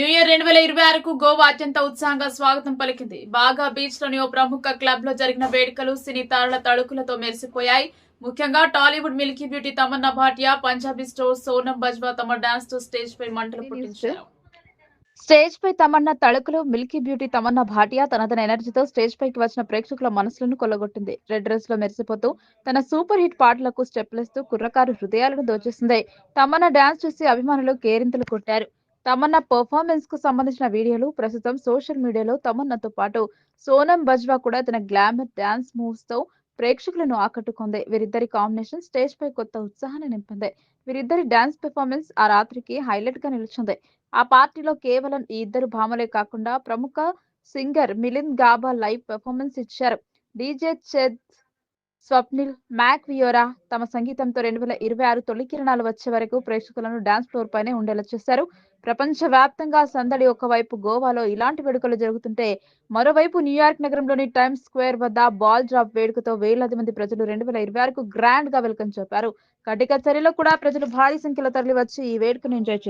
New year రెండు వేల ఇరవై ఆరుకు గోవా అత్యంత ఉత్సాహంగా స్వాగతం పలికింది. బాగా బీచ్లోని ఓ ప్రముఖ క్లబ్లో జరిగిన వేడుకలు సినీ తారల తడుకులతో మెరిసిపోయాయి. ముఖ్యంగా Tollywood milky beauty Tamannaah Bhatia Punjabi star Sonam Bajwa తమ డాన్స్తో స్టేజ్ పై మంటలు పుట్టించారు. స్టేజ్ పై తమన్నా తళుకులో మిల్కీ బ్యూటీ తమన్నా భాటియా తనదైన ఎనర్జీతో స్టేజ్ పైకి వచ్చిన ప్రేక్షకుల మనసులను కొల్లగొట్టింది. రెడ్ డ్రెస్లో మెరిసిపోతూ తన సూపర్ హిట్ పాటలకు స్టెప్లేస్తూ కుర్రకారు హృదయాలను దోచేసింది. తమన్నా డాన్స్ చూసి అభిమానులు కేరింతలు కొట్టారు. తమన్నా పర్ఫార్మెన్స్కు సంబంధించిన వీడియోలు ప్రస్తుతం సోషల్ మీడియాలో తమన్నాతో పాటు సోనం బజ్వా కూడా తన గ్లామర్ డాన్స్ మూవ్స్తో ప్రేక్షకులను ఆకట్టుకుంది. వీరిద్దరి కాంబినేషన్ స్టేజ్ పై కొత్త ఉత్సాహాన్ని నింపింది. వీరిద్దరి డాన్స్ పెర్ఫార్మెన్స్ ఆ రాత్రికి హైలైట్గా నిలిచింది. ఆ పార్టీలో కేవలం ఈ ఇద్దరు భామలే కాకుండా ప్రముఖ singer Milind Gaba live performance ఇచ్చారు. డీజే చెద్ స్వప్నిల్ మ్యాక్ వియోరా తమ సంగీతంతో రెండు వేల ఇరవై ఆరు తొలి కిరణాలు వచ్చే వరకు ప్రేక్షకులను డాన్స్ ఫ్లోర్ పైనే ఉండేలా చేశారు. ప్రపంచ వ్యాప్తంగా సందడి ఒకవైపు గోవాలో ఇలాంటి వేడుకలు జరుగుతుంటే మరోవైపు న్యూయార్క్ నగరంలోని టైమ్స్ స్క్వేర్ వద్ద బాల్ డ్రాప్ వేడుకతో వేలాది మంది ప్రజలు రెండు వేల ఇరవై ఆరుకు గ్రాండ్గా వెల్కమ్ చెప్పారు. కటిక చర్యలో కూడా ప్రజలు భారీ సంఖ్యలో తరలి వచ్చి ఈ వేడుకను ఎంజాయ్ చేశారు.